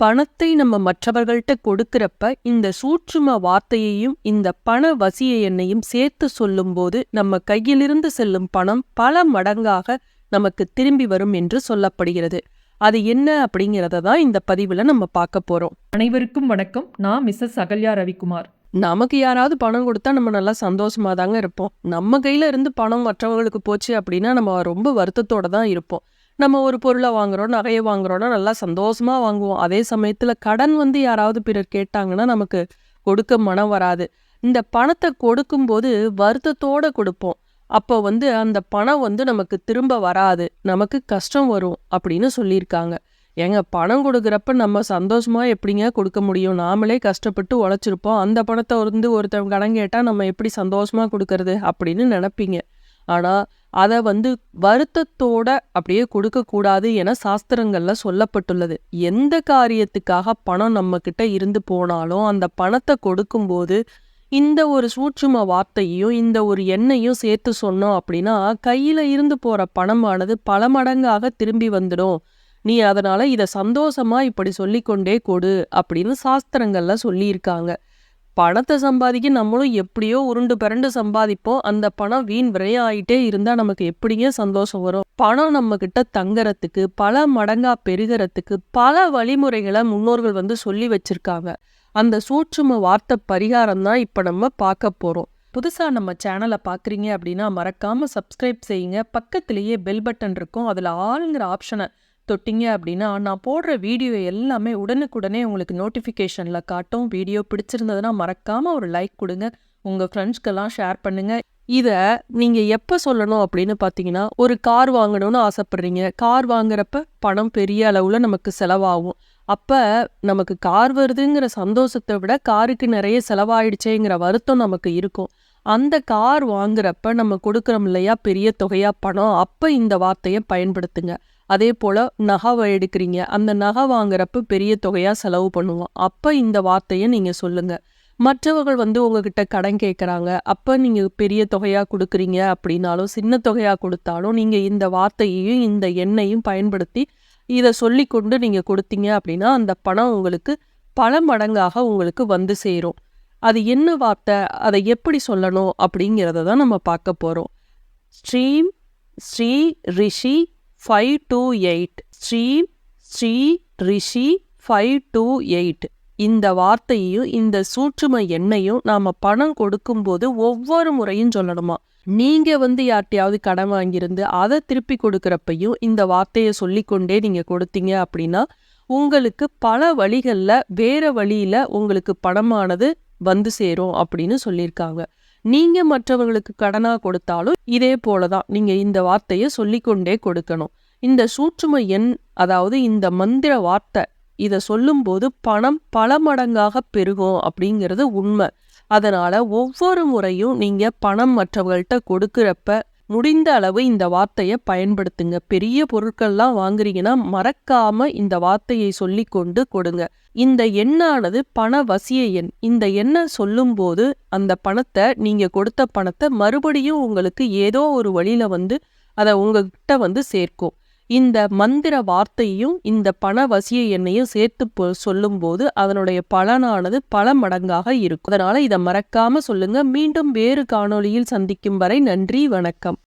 பணத்தை நம்ம மற்றவர்கள்ட்ட கொடுக்கறப்ப இந்த சூட்சும வார்த்தையையும் இந்த பண வசிய எண்ணையும் சேர்த்து சொல்லும்போது நம்ம கையிலிருந்து செல்லும் பணம் பல மடங்காக நமக்கு திரும்பி வரும் என்று சொல்லப்படுகிறது. அது என்ன அப்படிங்கிறத தான் இந்த பதிவுல நம்ம பார்க்க போறோம். அனைவருக்கும் வணக்கம். நான் மிஸ்ஸஸ் அகல்யா ரவிக்குமார். நமக்கு யாராவது பணம் கொடுத்தா நம்ம நல்லா சந்தோஷமா தாங்க இருப்போம். நம்ம கையில இருந்து பணம் மற்றவங்களுக்கு போச்சு அப்படின்னா நம்ம ரொம்ப வருத்தத்தோட தான் இருப்போம். நம்ம ஒரு பொருளை வாங்குறோம் நகையை வாங்குகிறோன்னா நல்லா சந்தோஷமாக வாங்குவோம். அதே சமயத்தில் கடன் வந்து யாராவது பிறர் கேட்டாங்கன்னா நமக்கு கொடுக்க மனம் வராது. இந்த பணத்தை கொடுக்கும்போது வருத்தத்தோட கொடுப்போம். அப்போ வந்து அந்த பணம் வந்து நமக்கு திரும்ப வராது. நமக்கு கஷ்டம் வரும் அப்படின்னு சொல்லியிருக்காங்க. ஏங்க பணம் கொடுக்குறப்ப நம்ம சந்தோஷமாக எப்படிங்க கொடுக்க முடியும்? நாமளே கஷ்டப்பட்டு உழைச்சிருப்போம். அந்த பணத்தை வந்து ஒருத்தவங்க கடன் கேட்டால் நம்ம எப்படி சந்தோஷமாக கொடுக்கறது அப்படின்னு நினைப்பீங்க. ஆனால் அதை வந்து வருத்தத்தோட அப்படியே கொடுக்கக்கூடாது என சாஸ்திரங்கள்ல சொல்லப்பட்டுள்ளது. எந்த காரியத்துக்காக பணம் நம்மக்கிட்ட இருந்து போனாலும் அந்த பணத்தை கொடுக்கும்போது இந்த ஒரு சூட்சும வார்த்தையும் இந்த ஒரு எண்ணையும் சேர்த்து சொன்னோம் அப்படின்னா கையில இருந்து போற பணமானது பல மடங்காக திரும்பி வந்துடும். நீ அதனால இதை சந்தோஷமா இப்படி சொல்லிக்கொண்டே கொடு அப்படின்னு சாஸ்திரங்கள்ல சொல்லியிருக்காங்க. பணத்தை சம்பாதிக்க நம்மளும் எப்படியோ உருண்டு பிறண்டு சம்பாதிப்போம். அந்த பணம் வீண் விரையாயிட்டே இருந்தால் நமக்கு எப்படிங்க சந்தோஷம் வரும்? பணம் நம்ம கிட்ட தங்கறதுக்கு பல மடங்கா பெருகிறதுக்கு பல வழிமுறைகளை முன்னோர்கள் வந்து சொல்லி வச்சிருக்காங்க. அந்த சூட்சும வார்த்தை பரிகாரம் தான் இப்போ நம்ம பார்க்க போகிறோம் புதுசாக நம்ம சேனலை பார்க்குறீங்க அப்படின்னா மறக்காமல் சப்ஸ்கிரைப் செய்யுங்க. பக்கத்திலேயே பெல் பட்டன் இருக்கும். அதில் ஆளுங்கிற ஆப்ஷனை தொட்டிங்க அப்படின்னா நான் போடுற வீடியோ எல்லாமே உடனுக்குடனே உங்களுக்கு நோட்டிஃபிகேஷனில் காட்டும். வீடியோ பிடிச்சிருந்ததுன்னா மறக்காமல் ஒரு லைக் கொடுங்க. உங்கள் ஃப்ரெண்ட்ஸ்க்கெல்லாம் ஷேர் பண்ணுங்கள் இதை நீங்கள் எப்போ சொல்லணும் அப்படின்னு பார்த்தீங்கன்னா ஒரு கார் வாங்கணும்னு ஆசைப்பட்றீங்க. கார் வாங்குறப்ப பணம் பெரிய அளவில் நமக்கு செலவாகும். அப்போ நமக்கு கார் வருதுங்கிற சந்தோஷத்தை விட காருக்கு நிறைய செலவாயிடுச்சேங்கிற வருத்தம் நமக்கு இருக்கும். அந்த கார் வாங்குறப்ப நம்ம கொடுக்குறோம் இல்லையா? பெரிய தொகையாக பணம். அப்போ இந்த வார்த்தையை பயன்படுத்துங்க. அதே போல் நகை எடுக்கிறீங்க. அந்த நகை வாங்குறப்ப பெரிய தொகையாக செலவு பண்ணுவோம். அப்போ இந்த வார்த்தையை நீங்கள் சொல்லுங்கள் மற்றவர்கள் வந்து உங்ககிட்ட கடன் கேட்குறாங்க அப்போ நீங்கள் பெரிய தொகையாக கொடுக்குறீங்க அப்படின்னாலும் சின்ன தொகையாக கொடுத்தாலும் நீங்கள் இந்த வார்த்தையையும் இந்த எண்ணையும் பயன்படுத்தி இதை சொல்லி கொண்டு நீங்கள் கொடுத்தீங்க அப்படின்னா அந்த பணம் உங்களுக்கு பல மடங்காக உங்களுக்கு வந்து சேரும். அது என்ன வார்த்தை அதை எப்படி சொல்லணும் அப்படிங்கிறத தான் நம்ம பார்க்க போகிறோம் ஸ்ரீம் Shri Rishi five two eight. ஸ்ரீம் Shri Rishi five two eight. இந்த வார்த்தையையும் இந்த சூற்றுமை எண்ணையும் நாம் பணம் கொடுக்கும்போது ஒவ்வொரு முறையும் சொல்லணுமா? நீங்கள் வந்து யார்ட்டையாவது கடன் வாங்கியிருந்து அதை திருப்பி கொடுக்குறப்பையும் இந்த வார்த்தையை சொல்லிக்கொண்டே நீங்கள் கொடுத்தீங்க அப்படின்னா உங்களுக்கு பல வழிகளில் வேறு வழியில் உங்களுக்கு பணமானது வந்து சேரும் அப்படின்னு சொல்லியிருக்காங்க. நீங்கள் மற்றவர்களுக்கு கடனாக கொடுத்தாலும் இதே போலதான் நீங்கள் இந்த வார்த்தையை சொல்லிக்கொண்டே கொடுக்கணும். இந்த சூற்றுமை எண் அதாவது இந்த மந்திர வார்த்தை இதை சொல்லும்போது பணம் பல மடங்காக பெருகும் அப்படிங்கிறது உண்மை. அதனால் ஒவ்வொரு முறையும் நீங்கள் பணம் மற்றவர்கள்ட்ட கொடுக்குறப்ப முடிந்த அளவு இந்த வார்த்தையை பயன்படுத்துங்க. பெரிய பொருட்கள்லாம் வாங்குறீங்கன்னா மறக்காம இந்த வார்த்தையை சொல்லி கொண்டு கொடுங்க. இந்த எண்ணானது பண வசிய எண். இந்த எண்ணை சொல்லும்போது அந்த பணத்தை நீங்க கொடுத்த பணத்தை மறுபடியும் உங்களுக்கு ஏதோ ஒரு வழியில வந்து அதை உங்ககிட்ட வந்து சேர்க்கும். இந்த மந்திர வார்த்தையும் இந்த பண வசிய எண்ணையும் சேர்த்து சொல்லும்போது அதனுடைய பலனானது பல மடங்காக இருக்கும். அதனால இதை மறக்காம சொல்லுங்க. மீண்டும் வேறு காணொளியில் சந்திக்கும் வரை நன்றி வணக்கம்.